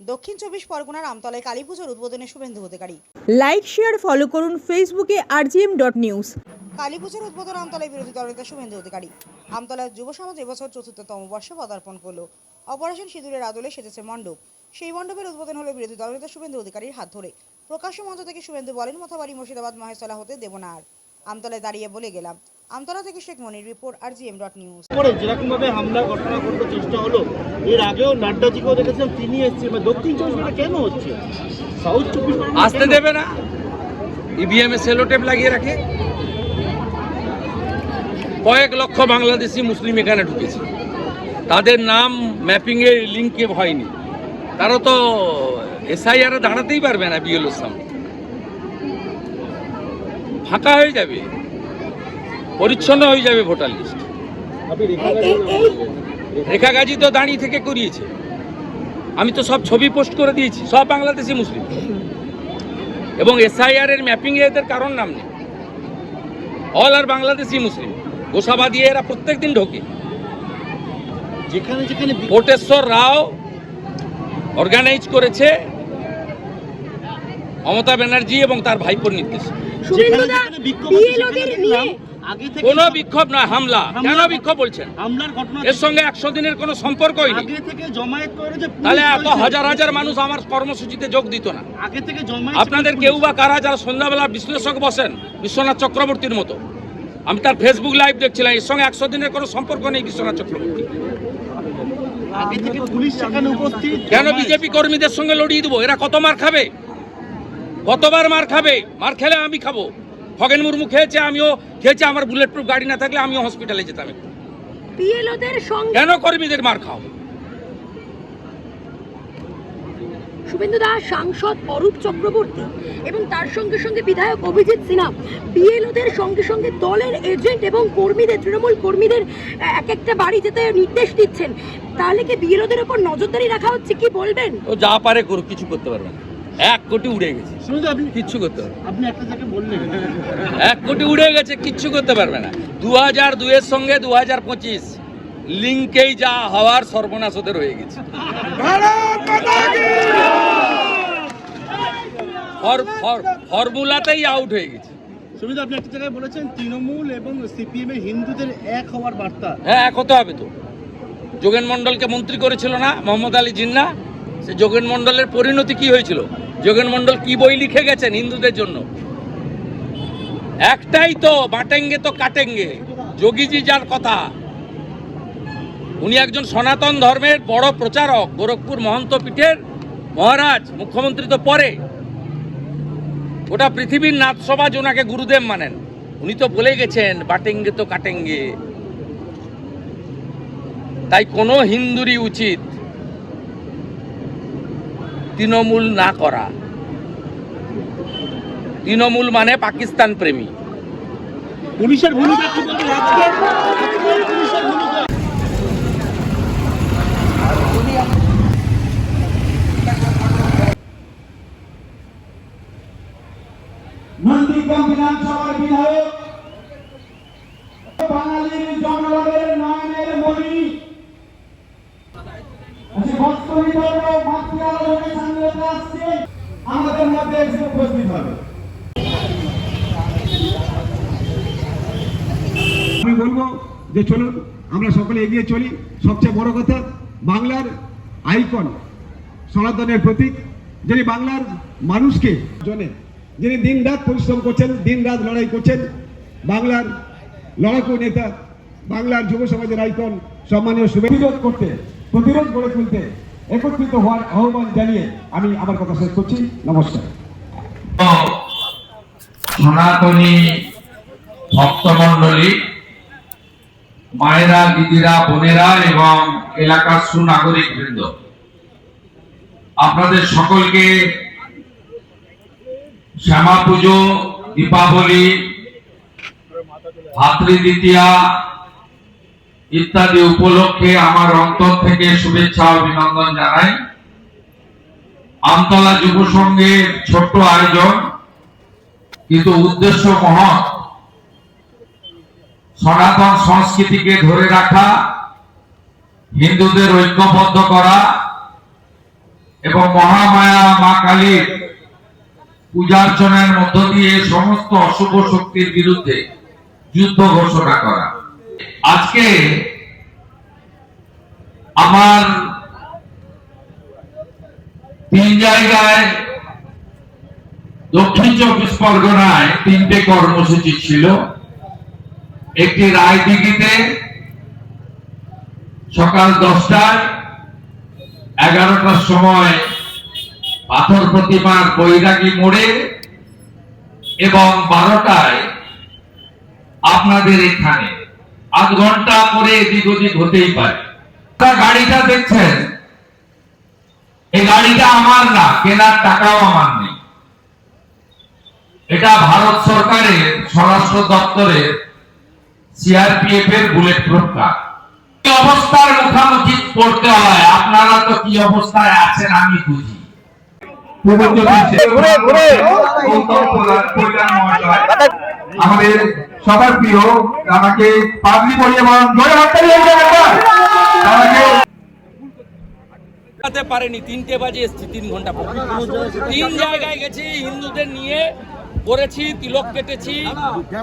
দক্ষিণ চব্বিশ পরগনার আমতলায় কালী পুজোর উদ্বোধনে Suvendu Adhikari. Like share follow করুন ফেসবুকে আরজিএম ডট নিউজ কালী পুজোর উদ্বোধন আমতলায় বিরোধী দলনেতা শুভেন্দু অধিকারী। আমতলার যুব সমাজ এবছর চতুর্থতম বর্ষে পদার্পণ করল। অপারেশন সিঁদুরের আদলে সেজেছে মণ্ডপ। সেই মণ্ডপের উদ্বোধন হলো বিরোধী দলনেতা শুভেন্দু অধিকারীর হাত ধরে। প্রকাশ্য মঞ্চ থেকে শুভেন্দু বলেন মথাবাড়ি মুর্শিদাবাদ মহেশতলা হতে দেব না আর। আমতলায় দাঁড়িয়ে বলে গেলাম আমতলা থেকে Sheikh Monir report R GM dot news. করে যেরকম ভাবে হামলা ঘটনা করতে চেষ্টা হলো এর আগেও নাড্ডাজিকেও দেখেছিলাম তিনি এসেছেন। মানে দক্ষিণ চব্বিশ পরগনা কেন হচ্ছে? সাউথ চব্বিশ পরগনা আসতে দেবে না। ইভিএম এ সেলোটেপ লাগিয়ে রাখে। কয়েক লক্ষ বাংলাদেশি মুসলিম এখানে ঢুকেছে। তাদের নাম ম্যাপিং এর লিঙ্কে হয়নি। তারা তো এসআইআর দাঁড়াতেই পারবে না বিএলওর সামনে। ফাঁকা হয়ে যাবে। পরিচ্ছন্ন হয়ে যাবে ভোটার লিস্ট রেখা গাজী তো দাঁড়িয়ে থেকে করিয়েছে। আমি তো সব ছবি পোস্ট করে দিয়েছি সব বাংলাদেশি মুসলিম। এবং এসআইআর এর ম্যাপিং এদের কারণ নাম নেই। All are Bangladeshi Muslim. Gosaba দিয়ে এরা প্রত্যেকদিন ঢোকে। যেখানে যেখানে কোটেশ্বর রাও অর্গানাইজ করেছে মমতা ব্যানার্জি এবং তার ভাইপোর নির্দেশে। যেখানে যেখানে বিক্ষোভ হচ্ছে সেখানে দেখলাম আগে থেকে কোনো বিক্ষোভ নয় হামলা। কেন বিক্ষোভ বলছেন? হামলার ঘটনা এর সঙ্গে একশো দিনের কোনো সম্পর্কই নেই। আগে থেকে জমায়েত করে যে তাহলে এত হাজার হাজার মানুষ আমার কর্মসূচিতে যোগ দিত না। আগে থেকে জমায়েত আপনাদের কেউ বা কারা যারা সন্ধ্যাবেলা বিশ্লেষক বসেন বিশ্বনাথ চক্রবর্তীর মতো। আমি তার ফেসবুক লাইভ দেখছিলাম এর সঙ্গে একশো দিনের কোনো সম্পর্ক নেই বিশ্বনাথ চক্রবর্তী। কেন বিজেপি কর্মীদের সঙ্গে লড়িয়ে দেবো? এরা কত মার খাবে? কতবার মার খাবে? মার খেলে আমি খাব। খগেন মুর্মু খেয়েছে আমিও খেয়েছে আমার বুলেট প্রুফ গাড়ি না থাকলে আমিও হসপিটালে যেতাম একটু। কেন কর্মীদের মার খাও শুভেন্দু দাস সাংসদ অরূপ চক্রবর্তী এবং তার সঙ্গে সঙ্গে বিধায়ক অভিজিৎ সিনহা বিএলওদের সঙ্গে সঙ্গে দলের এজেন্ট এবং কর্মীদের তৃণমূল কর্মীদের এক একটা বাড়ি যেতে নির্দেশ দিচ্ছেন। তাহলে কি বিএলওদের উপর নজরদারি রাখা হচ্ছে কি বলবেন? ও যা পারে করুক কিছু করতে পারবে না। এক কোটি উড়ে গেছে। কিচ্ছু করতে আপনি একটা জায়গায় বললেন। এক কোটি উড়ে গেছে কিচ্ছু করতে পারবে না। দু হাজার দুয়ের সঙ্গে দু হাজার পঁচিশ লিঙ্কেই যা হওয়ার সর্বনাশ ওদের হয়ে গেছে। ফর- ফর- ফর্মুলাতেই আউট হয়ে গেছে। শুনুন তো আপনি একটা জায়গায় বলেছেন তৃণমূল এবং সিপিএম এর হিন্দুদের এক হওয়ার বার্তা। হ্যাঁ এক হতে হবে তো। যোগেন মণ্ডলকে মন্ত্রী করেছিল না মোহাম্মদ আলী জিন্না। সে যোগেন মণ্ডলের পরিণতি কি হয়েছিল? যোগেন মণ্ডল কি বই লিখে গেছেন হিন্দুদের জন্য? একটাই তো, বাটেঙ্গে তো কাটেঙ্গে। যোগীজি যার কথা। উনি একজন সনাতন ধর্মের বড় প্রচারক, গোরখপুর মহন্ত পীঠের মহারাজ, মুখ্যমন্ত্রী তো পরে। গোটা পৃথিবীর নাথ সমাজ ওনাকে গুরুদেব মানেন। উনি তো বলে গেছেন, বাটেঙ্গে তো কাটেঙ্গে। তাই কোনো হিন্দুরই উচিত তৃণমূল না করা। তৃণমূল মানে পাকিস্তান প্রেমী। পুলিশের ভূমিকা ভূমিকা। নন্দীগ্রাম বিধানসভার বিধায়ক আমাদের এসে উপস্থিত হবে। আমি বলব যে চলুন আমরা সকলে এগিয়ে চলি। সবচেয়ে বড় কথা বাংলার আইকন সনাতনের প্রতীক যিনি বাংলার মানুষকে জনে যিনি দিন রাত পরিশ্রম করছেন দিন রাত লড়াই করছেন বাংলার লড়াকু নেতা বাংলার যুব সমাজের আইকন সম্মানীয় সুবিরোধ করতে প্রতিরোধ গড়ে তুলতে একত্রিত হওয়ার আহ্বান জানিয়ে আমি আমার কথা শেষ করছি। নমস্কার। সনাতনী ভক্তমণ্ডলী, মায়েরা, দিদিরা, বোনেরা এবং এলাকার সুনাগরিক বৃন্দ আপনাদের সকলকে শ্যামা পুজো, দীপাবলি, ভাতৃদ্বিতীয়া ইত্যাদি উপলক্ষে আমার অন্তর থেকে শুভেচ্ছা অভিনন্দন জানাই। আমতলা যুব সংঘের ছোট্ট আয়োজন, কিন্তু উদ্দেশ্য মহৎ। সনাতন সংস্কৃতিকে ধরে রাখা, হিন্দুদের ঐক্যবদ্ধ করা এবং মহামায়া মা কালীর পূজার্চনার মধ্য দিয়ে সমস্ত অশুভ শক্তির বিরুদ্ধে যুদ্ধ ঘোষণা করা। আজকে আমার তিন জায়গায় দক্ষিণ চব্বিশ পরগনায় তিনটে কর্মসূচি ছিল। একটি রায়দিঘিতে সকাল দশটায় এগারোটার সময় পাথর প্রতিমার বৈরাগী মোড়ে এবং বারোটায় আপনাদের এখানে। আধ ঘণ্টা করে এদিক ওদিক হতেই পারে। আপনারা গাড়িটা দেখছেন? গাড়িটা আমার না কেনার টাকাও আমার নেই। এটা ভারত সরকারের স্বরাষ্ট্র দপ্তরের সিআরপিএফ এর বুলেট প্রুফ কার অবস্থার মুখোমুখি পড়তে হয়? আপনারা তো কি অবস্থায় আছেন আমি বুঝি। আমাদের সবার প্রিয় আমাকে পাবলি পরিবহন জয় হাততালি যেতে পারেনি। তিনটে বাজে এসছি তিন ঘণ্টা পর। তিন জায়গায় গেছি হিন্দুদের নিয়ে করেছি তিলক কেটেছি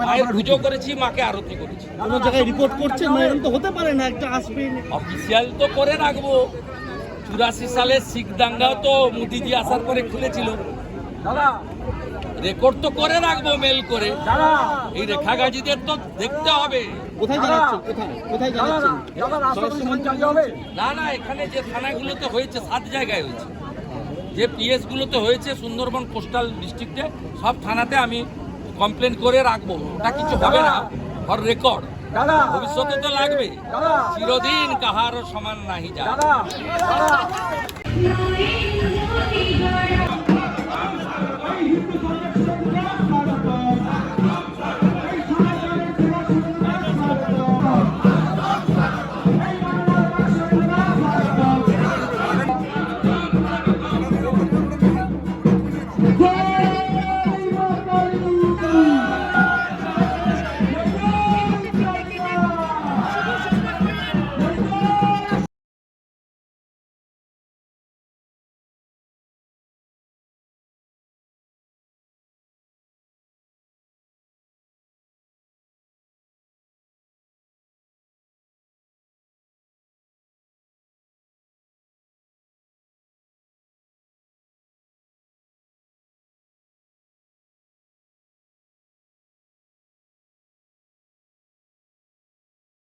মায়ের পুজো করেছি মাকে আরতি করেছি। কোনো জায়গায় রিপোর্ট করছেন? না এরকম তো হতে পারে না একটা আসবেন। অফিসিয়াল তো করে রাখব। চুরাশি সালে শিখ দাঙ্গাও তো মোদিজি আসার পরে খুলেছিল। রেকর্ড তো করে রাখব মেল করে। এই রেখাগাজিদের তো দেখতে হবে। কোথায় জানাচ্ছেন? কোথায়? কোথায় জানাচ্ছেন? স্বরাষ্ট্র মন্ত্রী না না এখানে যে থানাগুলোতে হয়েছে সাত জায়গায় হয়েছে। যে পিএস গুলোতে হয়েছে সুন্দরবন কোস্টাল ডিস্ট্রিক্টে সব থানাতে আমি কমপ্লেন করে রাখব। ওটা কিছু হবে না ফর রেকর্ড। ভবিষ্যতে তো লাগবে। চিরদিন কাহারও সমান নাহি যা